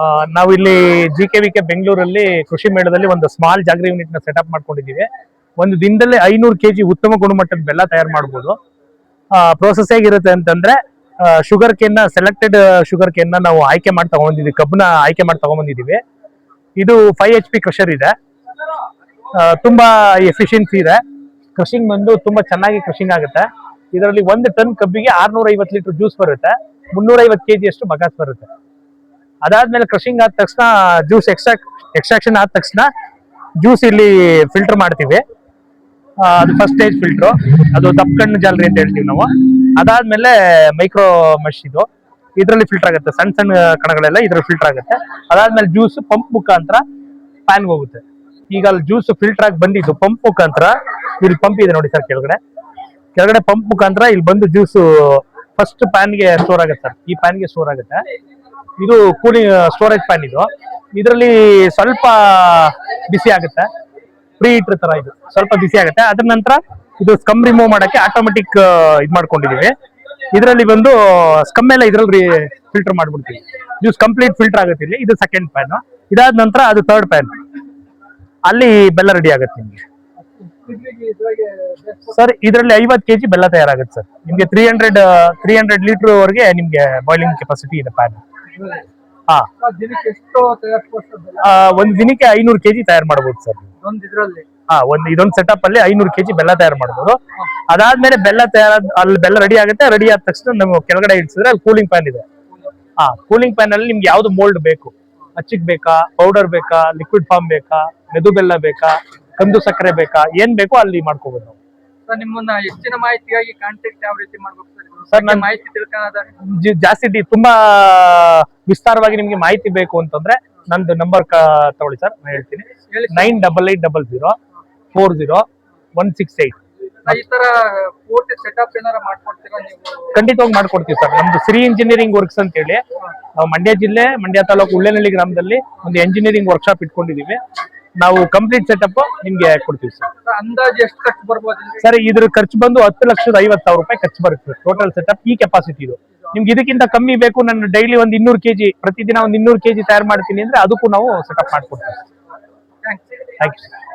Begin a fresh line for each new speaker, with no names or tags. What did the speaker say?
ಆ, ನಾವು ಇಲ್ಲಿ ಜಿ ಕೆ ವಿ ಕೆ ಬೆಂಗಳೂರಲ್ಲಿ ಕೃಷಿ ಮೇಳದಲ್ಲಿ ಒಂದು ಸ್ಮಾಲ್ ಜಾಗರಿ ಯೂನಿಟ್ನ ಸೆಟಪ್ ಮಾಡ್ಕೊಂಡಿದ್ದೀವಿ. ಒಂದು ದಿನದಲ್ಲಿ ಐನೂರು ಕೆಜಿ ಉತ್ತಮ ಗುಣಮಟ್ಟದ ಬೆಲ್ಲ ತಯಾರು ಮಾಡ್ಬೋದು. ಪ್ರೋಸೆಸ್ ಹೇಗಿರುತ್ತೆ ಅಂತಂದ್ರೆ sugar cane selected sugar cane ನಾವು ಆಯ್ಕೆ ಮಾಡಿ ತಗೊಂಡಿದ್ದೀವಿ ಕಬ್ಬನ ಆಯ್ಕೆ ಮಾಡಿ ತಗೊಂಡ್ಬಂದಿದ್ದೀವಿ ಇದು ಫೈವ್ ಎಚ್ ಪಿ ಕ್ರಷರ್ ಇದೆ. ತುಂಬಾ ಎಫಿಷಿಯನ್ಸಿ ಇದೆ. ಕ್ರಷಿಂಗ್ ಬಂದು ತುಂಬಾ ಚೆನ್ನಾಗಿ ಕ್ರಷಿಂಗ್ ಆಗುತ್ತೆ. ಇದರಲ್ಲಿ ಒಂದು ಟನ್ ಕಬ್ಬಿಗೆ ಆರ್ನೂರ ಐವತ್ತು ಲೀಟರ್ ಜ್ಯೂಸ್ ಬರುತ್ತೆ. ಮುನ್ನೂರ ಐವತ್ತು ಕೆಜಿ ಅಷ್ಟು ಬಗಾಸ್ ಬರುತ್ತೆ. ಅದಾದ್ಮೇಲೆ ಕ್ರಷಿಂಗ್ ಆದ ತಕ್ಷಣ ಜ್ಯೂಸ್ ಎಕ್ಸ್ಟ್ರಾಕ್ ಎಕ್ಸ್ಟ್ರಾಕ್ಷನ್ ಆದ ತಕ್ಷಣ ಜ್ಯೂಸ್ ಇಲ್ಲಿ ಫಿಲ್ಟರ್ ಮಾಡ್ತೀವಿ. ಅದು ಫಸ್ಟ್ ಸ್ಟೇಜ್ ಫಿಲ್ಟರ್ ಅದು ದಪ್ಪ ಕಣ್ಣು ಜಾಲರಿ ಅಂತ ಹೇಳ್ತೀವಿ ನಾವು. ಅದಾದ್ಮೇಲೆ ಮೈಕ್ರೋ ಮಷ್ ಇದು. ಇದರಲ್ಲಿ ಫಿಲ್ಟರ್ ಆಗುತ್ತೆ. ಸಣ್ಣ ಸಣ್ಣ ಕಣಗಳೆಲ್ಲ ಇದ್ರಲ್ಲಿ ಫಿಲ್ಟರ್ ಆಗುತ್ತೆ. ಅದಾದ್ಮೇಲೆ ಜ್ಯೂಸ್ ಪಂಪ್ ಮುಖಾಂತರ ಪ್ಯಾನ್ಗೆ ಹೋಗುತ್ತೆ. ಈಗ ಅಲ್ಲಿ ಜ್ಯೂಸ್ ಫಿಲ್ಟರ್ ಆಗಿ ಬಂದಿದ್ದು ಪಂಪ್ ಮುಖಾಂತರ. ಇಲ್ಲಿ ಪಂಪ್ ಇದೆ ನೋಡಿ ಸರ್ ಕೆಳಗಡೆ. ಕೆಳಗಡೆ ಪಂಪ್ ಮುಖಾಂತರ ಇಲ್ಲಿ ಬಂದು ಜ್ಯೂಸು ಫಸ್ಟ್ ಪ್ಯಾನ್ಗೆ ಸ್ಟೋರ್ ಆಗುತ್ತೆ ಸರ್ ಈ ಪ್ಯಾನ್ಗೆ ಸ್ಟೋರ್ ಆಗುತ್ತೆ. ಇದು ಕೂಲಿಂಗ್ ಸ್ಟೋರೇಜ್ ಪ್ಯಾನ್ ಇದು. ಇದರಲ್ಲಿ ಸ್ವಲ್ಪ ಬಿಸಿ ಆಗುತ್ತೆ. ಫ್ರೀ ಹೀಟರ್ ತರ ಇದು. ಸ್ವಲ್ಪ ಬಿಸಿ ಆಗುತ್ತೆ. ಅದ್ರ ನಂತರ ಇದು ಸ್ಕಮ್ ರಿಮೂವ್ ಮಾಡಕ್ಕೆ ಆಟೋಮೆಟಿಕ್ ಇದು ಮಾಡ್ಕೊಂಡಿದೀವಿ. ಇದರಲ್ಲಿ ಬಂದು ಸ್ಕಮ್ ಎಲ್ಲ ಇದ್ರಲ್ಲಿ ಫಿಲ್ಟರ್ ಮಾಡ್ಬಿಡ್ತೀವಿ. ಜ್ಯೂಸ್ ಕಂಪ್ಲೀಟ್ ಫಿಲ್ಟರ್ ಆಗುತ್ತೆ ಇಲ್ಲಿ. ಇದು ಸೆಕೆಂಡ್ ಪ್ಯಾನ್ ಇದಾದ ನಂತರ ಅದು ಥರ್ಡ್ ಪ್ಯಾನ್ ಅಲ್ಲಿ ಬೆಲ್ಲ ರೆಡಿ ಆಗುತ್ತೆ ನಿಮ್ಗೆ. ಸರ್ ಇದರಲ್ಲಿ ಐವತ್ತು ಕೆಜಿ ಬೆಲ್ಲ ತಯಾರಾಗುತ್ತೆ ಸರ್ ನಿಮ್ಗೆ three hundred three hundred litre ವರೆಗೆ ನಿಮ್ಗೆ ಬಾಯ್ಲಿಂಗ್ ಕೆಪಾಸಿಟಿ ಇದೆ ಪ್ಯಾನ್ ಹಾ. ಒಂದು ದಿನಕ್ಕೆ ಐನೂರು ಕೆಜಿ ತಯಾರು ಮಾಡಬಹುದು ಸರ್ ಹಾ ಒಂದು ಇದೊಂದು ಸೆಟಪ್ ಅಲ್ಲಿ ಐನೂರು ಕೆಜಿ ಬೆಲ್ಲ ತಯಾರು ಮಾಡಬಹುದು ಅದಾದ್ಮೇಲೆ ಬೆಲ್ಲ ತಯಾರ ಅಲ್ಲಿ ಬೆಲ್ಲ ರೆಡಿ ಆಗುತ್ತೆ ರೆಡಿ ಆದ ತಕ್ಷಣ ನಮ್ಗೆ ಕೆಳಗಡೆ ಇಳಿಸಿದ್ರೆ ಅಲ್ಲಿ ಕೂಲಿಂಗ್ ಪ್ಯಾನ್ ಇದೆ. ಹಾ ಕೂಲಿಂಗ್ ಪ್ಯಾನ್ ಅಲ್ಲಿ ನಿಮ್ಗೆ ಯಾವ್ದು ಮೋಲ್ಡ್ ಬೇಕು? ಅಚ್ಚಿಕ್ ಬೇಕಾ? ಪೌಡರ್ ಬೇಕಾ? ಲಿಕ್ವಿಡ್ ಫಾರ್ಮ್ ಬೇಕಾ? ಮೆದು ಬೆಲ್ಲ ಬೇಕಾ? ಕಂದು ಸಕ್ಕರೆ ಬೇಕಾ? ಏನ್ ಬೇಕೋ ಅಲ್ಲಿ ಮಾಡ್ಕೋಬಹುದು ನಾವು.
ಸರ್ ನಿಮ್ಮನ್ನ ಹೆಚ್ಚಿನ ಮಾಹಿತಿಗಾಗಿ ಕಾಂಟ್ಯಾಕ್ಟ್ ಯಾವ ರೀತಿ ಮಾಡ್ಬೇಕು ಸರ್?
ಸರ್, ನಾನ್-
ಮಾಹಿತಿ
ತಿಳ್ಕೊಳ್ಳೋದ ಜಾಸ್ತಿ ತುಂಬಾ ವಿಸ್ತಾರವಾಗಿ ನಿಮ್ಗೆ ಮಾಹಿತಿ ಬೇಕು ಅಂತಂದ್ರೆ ನಂದು ನಂಬರ್ ತಗೊಳ್ಳಿ ಸರ್ ನಾನು ಹೇಳ್ತೀನಿ.
ಹೇಳಿ
nine double eight double zero four zero one six eight.
Sir, ಈ ತರ ಪೂರ್ತಿ ಸೆಟಪ್ ಏನಾರ ಮಾಡ್ಕೊಡ್ತೀರಾ ನೀವು?
ಖಂಡಿತವಾಗಿ ಮಾಡ್ಕೊಡ್ತೀವಿ ಸರ್. ನಮ್ದು ಶ್ರೀ ಇಂಜಿನಿಯರಿಂಗ್ ವರ್ಕ್ಸ್ ಅಂತ ಹೇಳಿ ನಾವು ಮಂಡ್ಯ ಜಿಲ್ಲೆ ಮಂಡ್ಯ ತಾಲೂಕು ಉಳ್ಳೇನಹಳ್ಳಿ ಗ್ರಾಮದಲ್ಲಿ ಒಂದು ಎಂಜಿನಿಯರಿಂಗ್ ವರ್ಕ್ಶಾಪ್ ಇಟ್ಕೊಂಡಿದೀವಿ. ನಾವು ಕಂಪ್ಲೀಟ್ ಸೆಟಪ್ ನಿಮ್ಗೆ ಕೊಡ್ತೀವಿ ಸರ್
ಸರ್, ಅಂದಾಜು ಎಷ್ಟು ಖರ್ಚು ಬರ್ಬೋದು
ಸರ್ ಇದ್ರ ಖರ್ಚು ಬಂದು ಹತ್ತು ಲಕ್ಷದ ಐವತ್ತು ಸಾವಿರ ರೂಪಾಯಿ ಖರ್ಚು ಬರುತ್ತೆ ಟೋಟಲ್ ಸೆಟಪ್ ಈ ಕೆಪಾಸಿಟಿ ಇದು ನಿಮ್ಗೆ ಇದಕ್ಕಿಂತ ಕಮ್ಮಿ ಬೇಕು ನಾನು ಡೈಲಿ ಒಂದು ಇನ್ನೂರು ಕೆಜಿ ಪ್ರತಿದಿನ ಒಂದು ಇನ್ನೂರು ಕೆಜಿ ತಯಾರು ಮಾಡ್ತೀನಿ ಅಂದ್ರೆ ಅದಕ್ಕೂ ನಾವು ಸೆಟಪ್ ಮಾಡ್ಕೊಡ್ತೀವಿ. Thank you